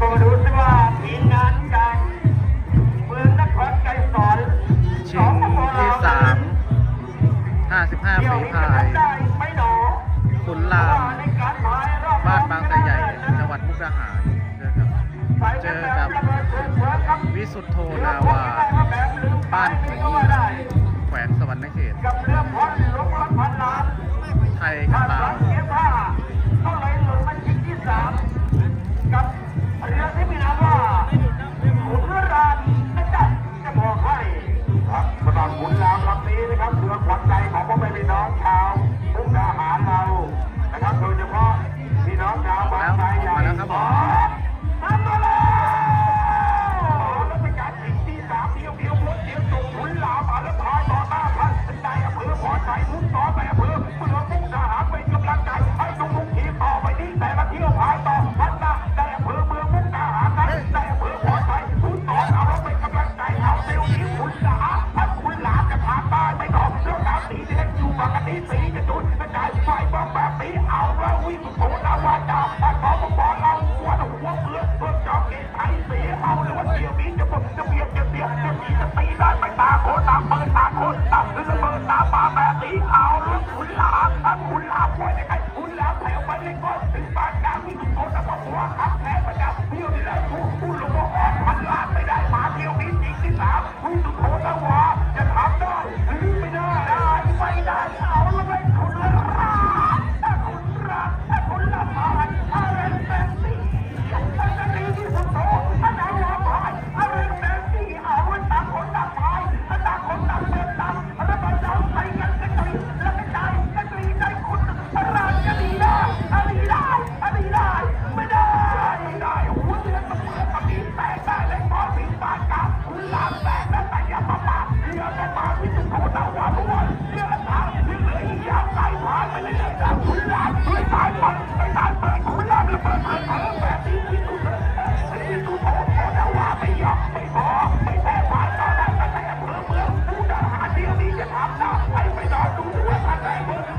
ก็มาดูซิว่าทีมงานจากเมืองนครไกรสอนชิงที่สามห้าสิบห้าเที่ยวฝีนี้พาจะยทำได้ไหมหนอขุนรามในการพายรอบบ้านบางไทรใหญ่ จังหวัดมุกดาหารเจอกับเจอกับวิสุทธโธนาวา บ้านหัว Hey, what?